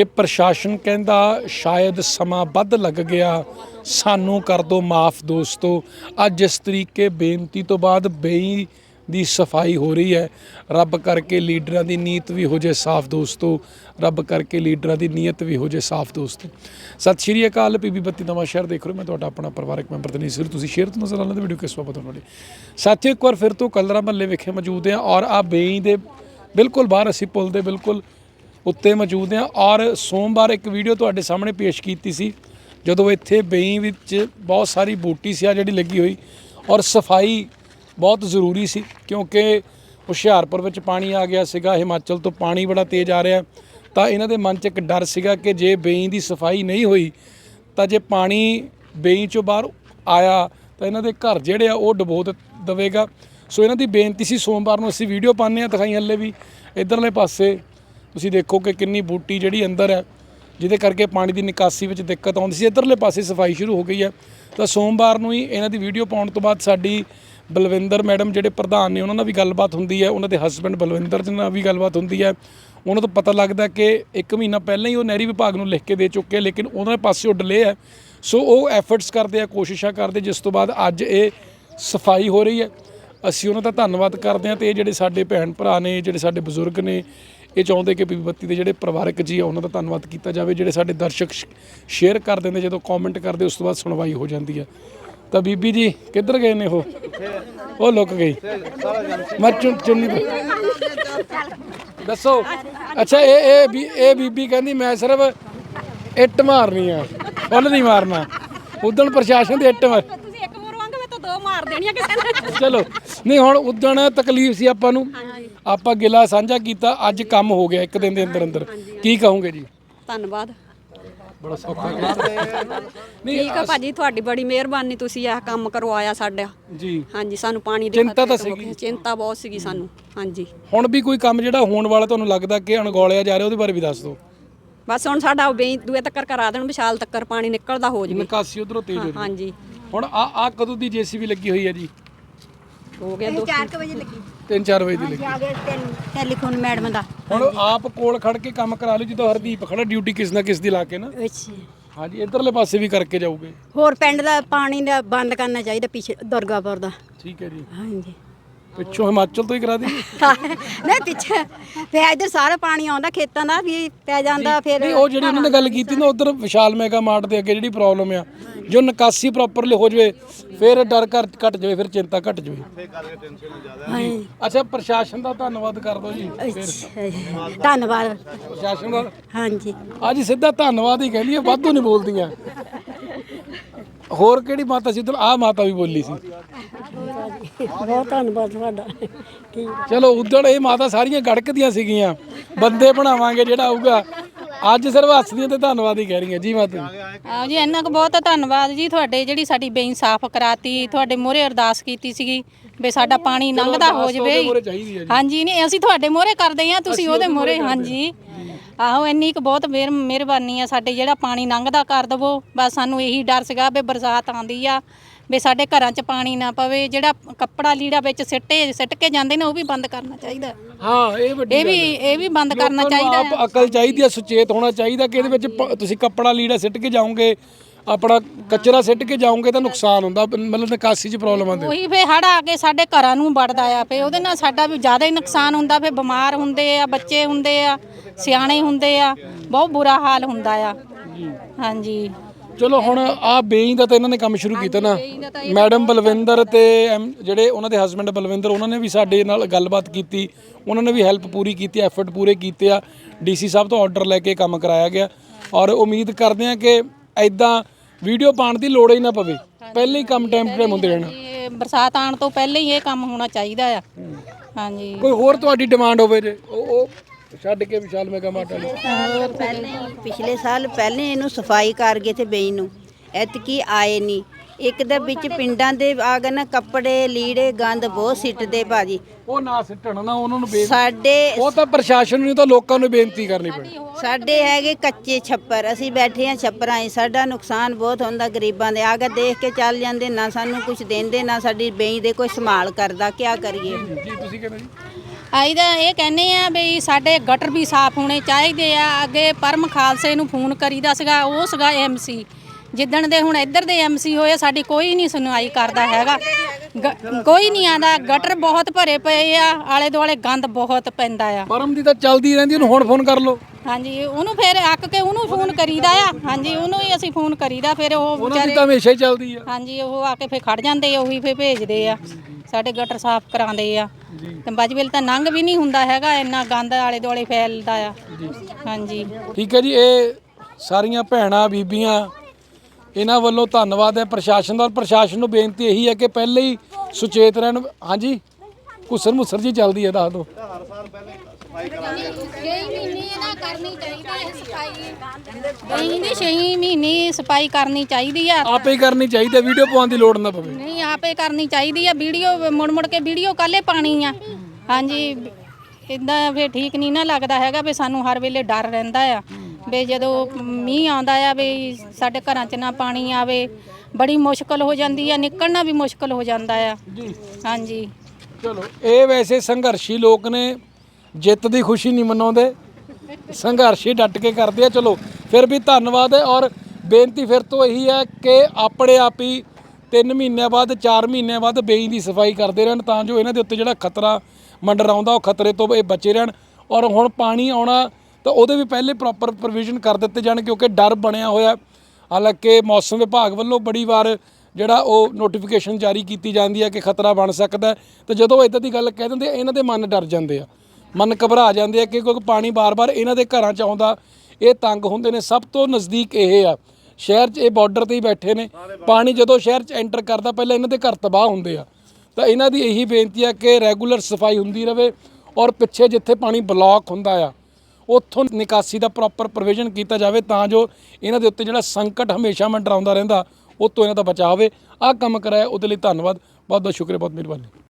ਕਿ ਪ੍ਰਸ਼ਾਸਨ ਕਹਿੰਦਾ ਸ਼ਾਇਦ ਸਮਾਂ ਵੱਧ ਲੱਗ ਗਿਆ, ਸਾਨੂੰ ਕਰ ਦੋ ਮਾਫ ਦੋਸਤੋ। ਅੱਜ ਜਿਸ ਤਰੀਕੇ ਬੇਨਤੀ ਤੋਂ ਬਾਅਦ ਬੇਈ ਦੀ ਸਫ਼ਾਈ ਹੋ ਰਹੀ ਹੈ। ਰੱਬ ਕਰਕੇ ਲੀਡਰਾਂ ਦੀ ਨੀਅਤ ਵੀ ਹੋ ਜੇ ਸਾਫ਼ ਦੋਸਤੋ। ਰੱਬ ਕਰਕੇ ਲੀਡਰਾਂ ਦੀ ਨੀਅਤ ਵੀ ਹੋ ਜੇ ਸਾਫ਼ ਦੋਸਤੋ। ਸਤਿ ਸ਼੍ਰੀ ਅਕਾਲ ਪੀਬੀ ਬੱਤੀ ਨਵਾਂ ਸ਼ਹਿਰ ਦੇਖ ਰਹੇ ਮੈਂ ਤੁਹਾਡਾ ਆਪਣਾ ਪਰਿਵਾਰਕ ਮੈਂਬਰ ਤਨੀਸ਼ ਸਿਰ ਤੁਸੀਂ ਸ਼ੇਅਰ ਤੋਂ ਨਜ਼ਰ ਆਉਂਦੇ ਤੇ ਵੀਡੀਓ ਕਿਸ ਵਾਪਸ ਤੁਹਾਡੇ ਸਾਥੀਓ, ਇੱਕ ਵਾਰ ਫਿਰ ਤੋਂ ਕਲਰਾ ਮਹੱਲੇ ਵਿਖੇ ਮੌਜੂਦ ਹਾਂ ਔਰ ਆ ਬੇਈ ਦੇ ਬਿਲਕੁਲ ਬਾਹਰ ਅਸੀਂ ਪੁਲ ਦੇ ਬਿਲਕੁਲ ਉੱਤੇ ਮੌਜੂਦ ਹਾਂ। ਔਰ ਸੋਮਵਾਰ ਇੱਕ ਵੀਡੀਓ ਤੁਹਾਡੇ ਸਾਹਮਣੇ ਪੇਸ਼ ਕੀਤੀ ਸੀ, ਜਦੋਂ ਇੱਥੇ ਬੇਈ ਵਿੱਚ ਬਹੁਤ ਸਾਰੀ ਬੂਟੀ ਸੀ ਆ ਜਿਹੜੀ ਲੱਗੀ ਹੋਈ, ਔਰ ਸਫ਼ਾਈ ਬਹੁਤ ਜ਼ਰੂਰੀ ਸੀ, ਕਿਉਂਕਿ ਹੁਸ਼ਿਆਰਪੁਰ ਵਿੱਚ ਪਾਣੀ ਆ ਗਿਆ ਸੀਗਾ, ਹਿਮਾਚਲ ਤੋਂ ਪਾਣੀ ਬੜਾ ਤੇਜ਼ ਆ ਰਿਹਾ। ਤਾਂ ਇਹਨਾਂ ਦੇ ਮਨ 'ਚ ਇੱਕ ਡਰ ਸੀਗਾ ਕਿ ਜੇ ਬੇਈ ਦੀ ਸਫ਼ਾਈ ਨਹੀਂ ਹੋਈ, ਤਾਂ ਜੇ ਪਾਣੀ ਬੇਈ ਚੋਂ ਬਾਹਰ ਆਇਆ, ਤਾਂ ਇਹਨਾਂ ਦੇ ਘਰ ਜਿਹੜੇ ਆ ਉਹ ਡਬੋ ਦੇਵੇਗਾ। ਸੋ ਇਹਨਾਂ ਦੀ ਬੇਨਤੀ ਸੀ, ਸੋਮਵਾਰ ਨੂੰ ਅਸੀਂ ਵੀਡੀਓ ਪਾਉਂਦੇ ਆ ਦਿਖਾਈ ਹੱਲੇ ਵੀ। ਇਧਰਲੇ ਪਾਸੇ ਤੁਸੀਂ ਦੇਖੋ ਕਿ ਕਿੰਨੀ ਬੂਟੀ ਜਿਹੜੀ ਅੰਦਰ ਹੈ, ਜਿਹਦੇ ਕਰਕੇ ਪਾਣੀ ਦੀ ਨਿਕਾਸੀ ਵਿੱਚ ਦਿੱਕਤ ਆਉਂਦੀ ਸੀ। ਇਧਰਲੇ ਪਾਸੇ ਸਫ਼ਾਈ ਸ਼ੁਰੂ ਹੋ ਗਈ ਹੈ। ਤਾਂ ਸੋਮਵਾਰ ਨੂੰ ਹੀ ਇਹਨਾਂ ਦੀ ਵੀਡੀਓ ਪਾਉਣ ਤੋਂ ਬਾਅਦ ਸਾਡੀ ਬਲਵਿੰਦਰ ਮੈਡਮ ਜਿਹੜੇ ਪ੍ਰਧਾਨ ਨੇ, ਉਹਨਾਂ ਨਾਲ ਵੀ ਗੱਲਬਾਤ ਹੁੰਦੀ ਹੈ। ਉਹਨਾਂ ਦੇ ਹਸਬੰਡ ਬਲਵਿੰਦਰ ਜੀ ਨਾਲ ਵੀ ਗੱਲਬਾਤ ਹੁੰਦੀ ਹੈ। ਉਹਨਾਂ ਤੋਂ ਪਤਾ ਲੱਗਦਾ ਕਿ ਇੱਕ ਮਹੀਨਾ ਪਹਿਲਾਂ ਹੀ ਉਹ ਨਹਿਰੀ ਵਿਭਾਗ ਨੂੰ ਲਿਖ ਕੇ ਦੇ ਚੁੱਕੇ ਲੇਕਿਨ ਉਹਨਾਂ ਦੇ ਪਾਸੇ ਉਹ ਡਿਲੇ ਹੈ। ਸੋ ਉਹ ਐਫਰਟਸ ਕਰਦੇ ਆ, ਕੋਸ਼ਿਸ਼ਾਂ ਕਰਦੇ, ਜਿਸ ਤੋਂ ਬਾਅਦ ਅੱਜ ਇਹ ਸਫ਼ਾਈ ਹੋ ਰਹੀ ਹੈ। ਅਸੀਂ ਉਹਨਾਂ ਦਾ ਧੰਨਵਾਦ ਕਰਦੇ ਹਾਂ ਤੇ ਇਹ ਜਿਹੜੇ ਸਾਡੇ ਭੈਣ ਭਰਾ ਨੇ, ਜਿਹੜੇ ਸਾਡੇ ਬਜ਼ੁਰਗ ਨੇ ਇਹ ਚਾਹੁੰਦੇ ਕਿ ਬੀਬੀ ਬੱਤੀ ਦੇ ਜਿਹੜੇ ਪਰਿਵਾਰਕ ਜੀ ਆ ਉਹਨਾਂ ਦਾ ਧੰਨਵਾਦ ਕੀਤਾ ਜਾਵੇ ਜਿਹੜੇ ਸਾਡੇ ਦਰਸ਼ਕ ਸ਼ੇਅਰ ਕਰ ਦਿੰਦੇ ਜਦੋਂ ਕਮੈਂਟ ਕਰਦੇ ਉਸ ਤੋਂ ਬਾਅਦ ਸੁਣਵਾਈ ਹੋ ਜਾਂਦੀ ਹੈ ਤਾਂ ਬੀਬੀ ਜੀ ਕਿੱਧਰ ਗਏ ਨੇ ਉਹ? ਉਹ ਲੁਕ ਗਈ। ਮੈਂ ਚੁੰਨ ਦੱਸੋ। ਅੱਛਾ ਇਹ ਇਹ ਵੀ ਇਹ ਬੀਬੀ ਕਹਿੰਦੀ ਮੈਂ ਸਿਰਫ ਇੱਟ ਮਾਰਨੀ ਆ ਫੁੱਲ ਨਹੀਂ ਮਾਰਨਾ। ਉਦਣ ਪ੍ਰਸ਼ਾਸਨ ਦੀ ਇੱਟ ਮਾਰ ਤੁਸੀਂ ਇੱਕ ਮਰਵਾਂਗੇ ਮੈਂ ਤਾਂ ਦੋ ਮਾਰ ਦੇਣੀਆਂ ਕਿਸੇ ਨੇ ਚਲੋ। ਨਹੀਂ ਹੁਣ ਉਦਣ ਤਕਲੀਫ ਸੀ ਆਪਾਂ ਨੂੰ। ਆਪਾਂ ਗਿਲਾ ਸਾਂਝਾ ਕੀਤਾ ਅੱਜ ਕੰਮ ਹੋ ਗਿਆ ਇੱਕ ਦਿਨ ਦੇ ਅੰਦਰ ਅੰਦਰ। ਕੀ ਕਹੋਗੇ ਜੀ? ਧੰਨਵਾਦ। ਬੜਾ ਸੌਖਾ ਨਹੀਂ ਠੀਕ ਆ ਭਾਜੀ ਤੁਹਾਡੀ ਬੜੀ ਮਿਹਰਬਾਨੀ ਤੁਸੀਂ ਇਹ ਕੰਮ ਕਰਵਾਇਆ ਸਾਡਾ। ਜੀ। ਹਾਂਜੀ ਸਾਨੂੰ ਪਾਣੀ ਦੀ ਚਿੰਤਾ ਤਾਂ ਸੀਗੀ। ਚਿੰਤਾ ਬਹੁਤ ਸੀਗੀ ਸਾਨੂੰ। ਹਾਂਜੀ। ਹੁਣ ਵੀ ਕੋਈ ਕੰਮ ਜਿਹੜਾ ਹੋਣ ਵਾਲਾ ਤੁਹਾਨੂੰ ਲੱਗਦਾ ਕਿ ਅਣਗੌਲਿਆ ਜਾ ਰਿਹਾ ਉਹਦੇ ਬਾਰੇ ਵੀ ਦੱਸ ਦਿਓ। ਬਸ ਹੁਣ ਸਾਡਾ ਬੇ ਦੂਏ ਤੱਕਰ ਕਰਾ ਦੇਣ ਵਿਸ਼ਾਲ ਤੱਕਰ ਪਾਣੀ ਨਿਕਲਦਾ ਹੋ ਜਵੇ। ਨਿਕਾਸੀ ਉਧਰੋਂ ਤੇਜ਼ ਹੋ ਹੈ। ਹਾਂਜੀ। ਹੁਣ ਆ ਆ ਕਦੋਂ ਦੀ ਜੀਸੀਬੀ ਲੱਗੀ ਹੋਈ ਹੈ ਜੀ? ਹੋ ਗਿਆ ਦੋ 4 ਵਜੇ ਲੱਗੀ। 3-4 ਵਜੇ ਦੀ ਲੱਗੀ। ਆ ਗਿਆ ਟੈਲੀਫੋਨ ਮੈਡਮ ਦਾ। ਹੁਣ ਆਪ ਕੋਲ ਖੜ ਕੇ ਕੰਮ ਕਰਾ ਲਿਓ ਜਦੋਂ ਹਰਦੀਪ ਖੜਾ ਡਿਊਟੀ ਕਿਸ ਨਾ ਕਿਸ ਦੀ ਲਾ ਕੇ ਨਾ। ਅੱਛਾ। ਹਾਂਜੀ ਇਧਰਲੇ ਪਾਸੇ ਵੀ ਕਰਕੇ ਜਾਊਗੇ। ਹੋਰ ਪਿੰਡ ਦਾ ਪਾਣੀ ਦਾ ਬੰਦ ਕਰਨਾ ਚਾਹੀਦਾ ਪਿੱਛੇ ਦੁਰਗਾਪੁਰ ਦਾ। ਠੀਕ ਹੈ ਜੀ। ਹਾਂਜੀ। ਪਿੱਛੋਂ ਹਿਮਾਚਲ ਤੋਂ ਹੀ ਕਰਾ ਦਈਏ। ਨਹੀਂ ਪਿੱਛੇ ਫੇ ਇਧਰ ਸਾਰਾ ਪਾਣੀ ਆਉਂਦਾ ਖੇਤਾਂ ਦਾ ਵੀ ਪੈ ਜਾਂਦਾ ਫਿਰ ਨਹੀਂ ਉਹ ਜਿਹੜੀ ਉਹਨਾਂ ਨੇ ਗੱਲ ਕੀਤੀ ਨਾ ਉਧਰ ਵਿਸ਼ਾਲ ਮੈਗਾ ਮਾਰਟ ਦੇ ਅੱਗੇ ਜਿਹੜੀ ਪ੍ਰੋਬਲਮ ਆ ਜੋ ਨਿਕਾਸੀ ਪ੍ਰੋਪਰਲੀ ਹੋ ਜਵੇ ਫਿਰ ਡਰ ਘਰ ਘਟ ਜਾਵੇ ਫਿਰ ਚਿੰਤਾ ਘਟ ਜਾਵੇ। ਹਾਂਜੀ। ਅੱਛਾ ਪ੍ਰਸ਼ਾਸਨ ਦਾ ਧੰਨਵਾਦ ਕਰ ਦਿਓ ਜੀ ਅੱਛਾ ਜੀ। ਧੰਨਵਾਦ। ਪ੍ਰਸ਼ਾਸਨ ਦਾ ਹਾਂਜੀ। ਅੱਜ ਸਿੱਧਾ ਧੰਨਵਾਦ ਹੀ ਕਹਿੰਦੀ ਆ ਵਾਧੂ ਨਹੀਂ ਬੋਲਦੀਆਂ। ਹੋਰ ਕਿਹੜੀ ਮਾਤਾ ਸੀ? ਉਧਰ ਆ ਮਾਤਾ ਵੀ ਬੋਲੀ ਸੀ। ਬਹੁਤ ਧੰਨਵਾਦ ਤੁਹਾਡਾ। ਠੀਕ ਚਲੋ ਉਧਰ ਇਹ ਮਾਤਾ ਸਾਰੀਆਂ ਗੜਕਦੀਆਂ ਸੀਗੀਆਂ। ਬੰਦੇ ਬਣਾਵਾਂਗੇ ਜਿਹੜਾ ਆਊਗਾ। ਅੱਜ ਸਿਰਫ ਹੱਸਦੀਆਂ ਤੇ ਧੰਨਵਾਦ ਹੀ ਕਹਿ ਰਹੀਆਂ। ਜੀ ਮਾਤਾ ਜੀ। ਆਹ ਜੀ ਇੰਨਾ ਕੁ ਬਹੁਤ ਧੰਨਵਾਦ ਜੀ ਤੁਹਾਡੇ ਜਿਹੜੀ ਸਾਡੀ ਬੇਈ ਸਾਫ਼ ਕਰਾਤੀ ਤੁਹਾਡੇ ਮੋਹਰੇ ਅਰਦਾਸ ਕੀਤੀ ਸੀਗੀ ਵੀ ਸਾਡਾ ਪਾਣੀ ਲੰਘਦਾ ਹੋ ਜਵੇ। ਮੂਹਰੇ ਚਾਹੀਦੀ ਹੈ ਜੀ। ਹਾਂਜੀ ਨਹੀਂ ਅਸੀਂ ਤੁਹਾਡੇ ਮੋਹਰੇ ਕਰਦੇ ਆ ਤੁਸੀਂ ਉਹਦੇ ਮੋਹਰੇ ਹਾਂਜੀ। ਆਹੋ ਇੰਨੀ ਕੁ ਬਹੁਤ ਮਿਹਰ ਮਿਹਰਬਾਨੀ ਆ ਸਾਡੇ ਜਿਹੜਾ ਪਾਣੀ ਲੰਘਦਾ ਕਰ ਦਵੋ। ਬਸ ਸਾਨੂੰ ਇਹੀ ਡਰ ਸੀਗਾ ਵੀ ਬਰਸਾਤ ਆਂਦੀ ਆ ਵੀ ਸਾਡੇ ਘਰਾਂ 'ਚ ਪਾਣੀ ਨਾ ਪਵੇ। ਜਿਹੜਾ ਕੱਪੜਾ ਲੀੜਾ ਵਿੱਚ ਸਿੱਟੇ ਸਿੱਟ ਕੇ ਜਾਂਦੇ ਨੇ ਉਹ ਵੀ ਬੰਦ ਕਰਨਾ ਚਾਹੀਦਾ। ਹਾਂ ਇਹ ਵੱਡੀ ਇਹ ਵੀ ਇਹ ਵੀ ਬੰਦ ਕਰਨਾ ਲੋਕਾਂ ਨੂੰ ਚਾਹੀਦਾ ਆਪ ਅਕਲ ਚਾਹੀਦੀ ਹੈ ਸੁਚੇਤ ਹੋਣਾ ਚਾਹੀਦਾ ਕਿ ਇਹਦੇ ਵਿੱਚ ਪ- ਤੁਸੀਂ ਕੱਪੜਾ ਲੀੜਾ ਸਿੱਟ ਕੇ ਜਾਓਗੇ। ਆਪਣਾ ਕਚਰਾ ਸਿੱਟ ਕੇ ਜਾਓਗੇ ਤਾਂ ਨੁਕਸਾਨ ਹੁੰਦਾ ਮਤਲਬ ਨਿਕਾਸੀ 'ਚ ਪ੍ਰੋਬਲਮ ਆਉਂਦੀ ਉਹੀ ਫੇ ਹੜ ਆ ਕੇ ਸਾਡੇ ਘਰਾਂ ਨੂੰ ਵੜਦਾ ਆ ਫੇ ਉਹਦੇ ਨਾਲ ਸਾਡਾ ਵੀ ਜ਼ਿਆਦਾ ਹੀ ਨੁਕਸਾਨ ਹੁੰਦਾ ਫੇ ਬਿਮਾਰ ਹੁੰਦੇ ਆ ਬੱਚੇ ਹੁੰਦੇ ਆ ਸਿਆਣੇ ਹੁੰਦੇ ਆ ਬਹੁਤ ਬੁਰਾ ਹਾਲ ਹੁੰਦਾ ਆ। ਹਾਂਜੀ। ਚਲੋ ਹੁਣ ਆ ਬੇਈ ਦਾ ਤਾਂ ਇਹਨਾਂ ਨੇ ਕੰਮ ਸ਼ੁਰੂ ਕੀਤਾ ਨਾ। ਮੈਡਮ ਬਲਵਿੰਦਰ ਤੇ ਐਮ- ਜਿਹੜੇ ਉਹਨਾਂ ਦੇ ਹਸਬੰਡ ਬਲਵਿੰਦਰ ਉਹਨਾਂ ਨੇ ਵੀ ਸਾਡੇ ਨਾਲ ਗੱਲਬਾਤ ਕੀਤੀ। ਉਹਨਾਂ ਨੇ ਵੀ ਹੈਲਪ ਪੂਰੀ ਕੀਤੀ ਐਫਰਟ ਪੂਰੇ ਕੀਤੇ ਆ। ਡੀਸੀ ਸਾਹਿਬ ਤੋਂ ਆਰਡਰ ਲੈ ਕੇ ਕੰਮ ਕਰਾਇਆ ਗਿਆ। ਔਰ ਉਮੀਦ ਕਰਦੇ ਆ ਕਿ ਐਦਾਂ ਵੀਡੀਓ ਪਾਉਣ ਦੀ ਲੋੜ ਹੀ ਨਾ ਪਵੇ। ਪਹਿਲੇ ਹੀ ਕੰਮ ਟਾਈਮ ਟਾਈਮ ਹੁੰਦੇ ਰਹਿਣ। ਇਹ ਬਰਸਾਤ ਆਉਣ ਤੋਂ ਪਹਿਲਾਂ ਹੀ ਇਹ ਕੰਮ ਹੋਣਾ ਚਾਹੀਦਾ ਆ। ਹਾਂਜੀ। ਕੋਈ ਹੋਰ ਤੁਹਾਡੀ ਡਿਮਾਂਡ ਹੋਵੇ ਜੇ ਉਹ ਉਹ ਛੱਡ ਕੇ ਵਿਸ਼ਾਲ ਮੈਗਾ ਮਾਰਟ ਵਾਲੀ। ਪਹਿਲੇ ਪਿਛਲੇ ਸਾਲ ਪਹਿਲੇ ਇਹਨੂੰ ਸਫ਼ਾਈ ਕਰ ਗਏ ਤੇ ਬਈ ਨੂੰ। ਐਤਕੀ ਆਏ ਨਹੀਂ ਇੱਕ ਦੇ ਵਿੱਚ ਪਿੰਡਾਂ ਦੇ ਆ ਗਏ ਨਾ ਕੱਪੜੇ ਲੀੜੇ ਗੰਦ ਬਹੁਤ ਸਿੱਟਦੇ ਭਾਜੀ। ਉਹ ਨਾ ਸਿੱਟਣ ਨਾ ਉਹਨਾਂ ਨੂੰ ਬੇਨਤੀ ਸਾਡੇ ਉਹ ਤਾਂ ਪ੍ਰਸ਼ਾਸਨ ਨੂੰ ਤਾਂ ਲੋਕਾਂ ਨੂੰ ਬੇਨਤੀ ਕਰਨੀ ਪੈਣੀ ਸਾਡੇ ਹੈਗੇ ਕੱਚੇ ਛੱਪਰ ਅਸੀਂ ਬੈਠੇ ਆ ਛੱਪਰਾਂ 'ਚ ਸਾਡਾ ਨੁਕਸਾਨ ਬਹੁਤ ਹੁੰਦਾ ਗਰੀਬਾਂ ਦੇ। ਆਗਾ ਦੇਖ ਕੇ ਚੱਲ ਜਾਂਦੇ ਨਾ ਸਾਨੂੰ ਕੁਝ ਦਿੰਦੇ ਨਾ ਸਾਡੀ ਬਈ ਦੇ ਕੋਈ ਸੰਭਾਲ ਕਰਦਾ ਕੀ ਕਰੀਏ? ਜੀ ਤੁਸੀਂ ਕਹਿੰਦੇ ਜੀ? ਆਈ ਦਾ ਇਹ ਕਹਿੰਦੇ ਆ ਵੀ ਸਾਡੇ ਗਟਰ ਵੀ ਸਾਫ਼ ਹੋਣੇ ਚਾਹੀਦੇ ਆ। ਅੱਗੇ ਪਰਮ ਖਾਲਸੇ ਨੂੰ ਫੋਨ ਕਰੀਦਾ ਸੀਗਾ ਉਹ ਸੀਗਾ ਐਮਸੀ ਜਿੱਦਣ ਦੇ ਹੁਣ ਇੱਧਰ ਦੇ ਐਮਸੀ ਹੋਏ ਸਾਡੀ ਕੋਈ ਨਹੀਂ ਸੁਣਵਾਈ ਕਰਦਾ ਹੈਗਾ। ਗ- ਕੋਈ ਨਹੀਂ ਆਂਦਾ। ਗਟਰ ਬਹੁਤ ਭਰੇ ਪਏ ਆ ਆਲੇ ਦੁਆਲੇ ਗੰਦ ਬਹੁਤ ਪੈਂਦਾ ਆ। ਪਰਮ ਦੀ ਤਾਂ ਚੱਲਦੀ ਰਹਿੰਦੀ ਉਹਨੂੰ ਹੁਣ ਫੋਨ ਕਰ ਲਓ। ਹਾਂਜੀ ਉਹਨੂੰ ਫਿਰ ਅੱਕ ਕੇ ਉਹਨੂੰ ਫੋਨ ਕਰੀਦਾ ਆ। ਹਾਂਜੀ ਉਹਨੂੰ ਹੀ ਅਸੀਂ ਫੋਨ ਕਰੀਦਾ ਫਿਰ ਉਹ ਉਹਨਾਂ ਦੀ ਵਿਚਾਰੇ ਤਾਂ ਹਮੇਸ਼ਾ ਹੀ ਚੱਲਦੀ ਆ। ਹਾਂਜੀ ਉਹ ਆ ਕੇ ਫੇਰ ਖੜ ਜਾਂਦੇ ਆ ਉਹੀ ਫੇਰ ਭੇਜਦੇ ਆ। ਸਾਡੇ ਗਟਰ ਸਾਫ਼ ਕਰਾਉਂਦੇ ਆ। ਤੇ ਬਜਵੇਲ ਤਾਂ ਨੰਗ ਵੀ ਨਹੀਂ ਹੁੰਦਾ ਹੈਗਾ ਇੰਨਾ ਗੰਦ ਆਲੇ ਦੁਆਲੇ ਫੈਲਦਾ ਆ। ਹਾਂਜੀ। ਠੀਕ ਹੈ ਜੀ ਇਹ ਸਾਰੀਆਂ ਭੈਣਾਂ ਬੀਬੀਆਂ ਇਹਨਾਂ ਵੱਲੋਂ ਧੰਨਵਾਦ ਹੈ ਪ੍ਰਸ਼ਾਸਨ ਦਾ ਔਰ ਪ੍ਰਸ਼ਾਸਨ ਨੂੰ ਬੇਨਤੀ ਇਹੀ ਹੈ ਕਿ ਪਹਿਲੇ ਹੀ ਸੁਚੇਤ ਰਹਿਣ। ਹਾਂਜੀ? ਕੁਸਰ ਮੁਸਰ ਜੀ ਚੱਲਦੀ ਹੈ ਦੱਸ ਦਿਓ। ਛੇ ਮਹੀਨੇ ਇਹਨਾਂ ਕਰਨੀ ਚਾਹੀਦੀ ਹੈ ਸਫ਼ਾਈ। ਨਹੀਂ ਨਹੀਂ ਛੇ ਮਹੀਨੇ ਸਫ਼ਾਈ ਕਰਨੀ ਚਾਹੀਦੀ ਆ। ਆਪੇ ਹੀ ਕਰਨੀ ਚਾਹੀਦੀ ਹੈ ਵੀਡੀਓ ਪਾਉਣ ਦੀ ਲੋੜ ਨਾ ਪਵੇ। ਨਹੀਂ ਆਪੇ ਕਰਨੀ ਚਾਹੀਦੀ ਆ। ਵੀਡੀਓ ਮੁੜ ਮੁੜ ਕੇ ਵੀਡੀਓ ਕਾਲੇ ਪਾਣੀ ਆ। ਹਾਂਜੀ ਇਦਾਂ ਫੇਰ ਠੀਕ ਨਹੀਂ ਨਾ ਲੱਗਦਾ ਹੈਗਾ ਵੀ ਸਾਨੂੰ ਹਰ ਵੇਲੇ ਡਰ ਰਹਿੰਦਾ ਆ। ਵੀ ਜਦੋਂ ਮੀਂਹ ਆਉਂਦਾ ਆ ਵੀ ਸਾਡੇ ਘਰਾਂ 'ਚ ਨਾ ਪਾਣੀ ਆਵੇ ਬੜੀ ਮੁਸ਼ਕਲ ਹੋ ਜਾਂਦੀ ਆ ਨਿਕਲਣਾ ਵੀ ਮੁਸ਼ਕਲ ਹੋ ਜਾਂਦਾ ਆ। ਜੀ। ਹਾਂਜੀ। ਚਲੋ ਇਹ ਵੈਸੇ ਸੰਘਰਸ਼ੀ ਲੋਕ ਨੇ ਜਿੱਤ ਦੀ ਖੁਸ਼ੀ ਨਹੀਂ ਮਨਾਉਂਦੇ। ਸੰਘਰਸ਼ੀ ਡਟ ਕੇ ਕਰਦੇ ਆ ਚਲੋ ਫਿਰ ਵੀ ਧੰਨਵਾਦ ਹੈ ਔਰ ਬੇਨਤੀ ਫਿਰ ਤੋਂ ਇਹੀ ਹੈ ਕਿ ਆਪਣੇ ਆਪ ਹੀ 3 ਮਹੀਨਿਆਂ ਬਾਅਦ 4 ਮਹੀਨਿਆਂ ਬਾਅਦ ਬੇਈ ਦੀ ਸਫ਼ਾਈ ਕਰਦੇ ਰਹਿਣ ਤਾਂ ਜੋ ਇਹਨਾਂ ਦੇ ਉੱਤੇ ਜਿਹੜਾ ਖਤਰਾ ਮੰਡਰਾਉਂਦਾ ਉਹ ਖਤਰੇ ਤੋਂ ਇਹ ਬਚੇ ਰਹਿਣ। ਔਰ ਹੁਣ ਪਾਣੀ ਆਉਣਾ ਤਾਂ ਉਹਦੇ ਵੀ ਪਹਿਲੇ ਪ੍ਰੋਪਰ ਪ੍ਰੋਵੀਜ਼ਨ ਕਰ ਦਿੱਤੇ ਜਾਣ ਕਿਉਂਕਿ ਡਰ ਬਣਿਆ ਹੋਇਆ। ਹਾਲਾਂਕਿ ਮੌਸਮ ਵਿਭਾਗ ਵੱਲੋਂ ਬੜੀ ਵਾਰ ਜਿਹੜਾ ਉਹ ਨੋਟੀਫਿਕੇਸ਼ਨ ਜਾਰੀ ਕੀਤੀ ਜਾਂਦੀ ਹੈ ਕਿ ਖਤਰਾ ਬਣ ਸਕਦਾ ਹੈ। ਤੇ ਜਦੋਂ ਇਦਾਂ ਦੀ ਗੱਲ ਕਹਿ ਦਿੰਦੇ ਇਹਨਾਂ ਦੇ ਮਨ ਡਰ ਜਾਂਦੇ ਆ। ਮਨ ਘਬਰਾ ਜਾਂਦੇ ਆ ਕਿ ਕਿਉਂਕਿ ਪਾਣੀ ਬਾਰ-ਬਾਰ ਇਹਨਾਂ ਦੇ ਘਰਾਂ 'ਚ ਆਉਂਦਾ, ਇਹ ਤੰਗ ਹੁੰਦੇ ਨੇ। ਸਭ ਤੋਂ ਨਜ਼ਦੀਕ ਇਹ ਆ, ਸ਼ਹਿਰ 'ਚ ਇਹ ਬਾਰਡਰ ਤੇ ਹੀ ਬੈਠੇ ਨੇ। ਪਾਣੀ ਜਦੋਂ ਸ਼ਹਿਰ 'ਚ ਐਂਟਰ ਕਰਦਾ, ਪਹਿਲਾਂ ਇਹਨਾਂ ਦੇ ਘਰ ਤਬਾਹ ਹੁੰਦੇ ਆ। ਤਾਂ ਇਹਨਾਂ ਦੀ ਇਹੀ ਬੇਨਤੀ ਆ ਕਿ ਰੈਗੂਲਰ ਸਫ਼ਾਈ ਹੁੰਦੀ ਰਵੇ ਔਰ ਪਿੱਛੇ ਜਿੱਥੇ ਪਾਣੀ ਬਲੌਕ ਹੁੰਦਾ ਆ ਉੱਥੋਂ ਨਿਕਾਸੀ ਦਾ ਪ੍ਰੋਪਰ ਪ੍ਰੋਵੀਜ਼ਨ ਕੀਤਾ ਜਾਵੇ ਤਾਂ ਜੋ ਇਹਨਾਂ ਦੇ ਉੱਤੇ ਜਿਹੜਾ ਸੰਕਟ ਹਮੇਸ਼ਾ ਮੰਡਰਾਉਂਦਾ ਰਹਿੰਦਾ, ਉਹ ਤੋਂ ਇਹਨਾਂ ਦਾ ਬਚਾਅ ਹੋਵੇ। ਆਹ ਕੰਮ ਕਰਾਇਆ, ਉਹਦੇ ਲਈ ਧੰਨਵਾਦ। ਬਹੁਤ ਬਹੁਤ ਸ਼ੁਕਰੀਆ, ਬਹੁਤ ਮਿਹਰਬਾਨੀ।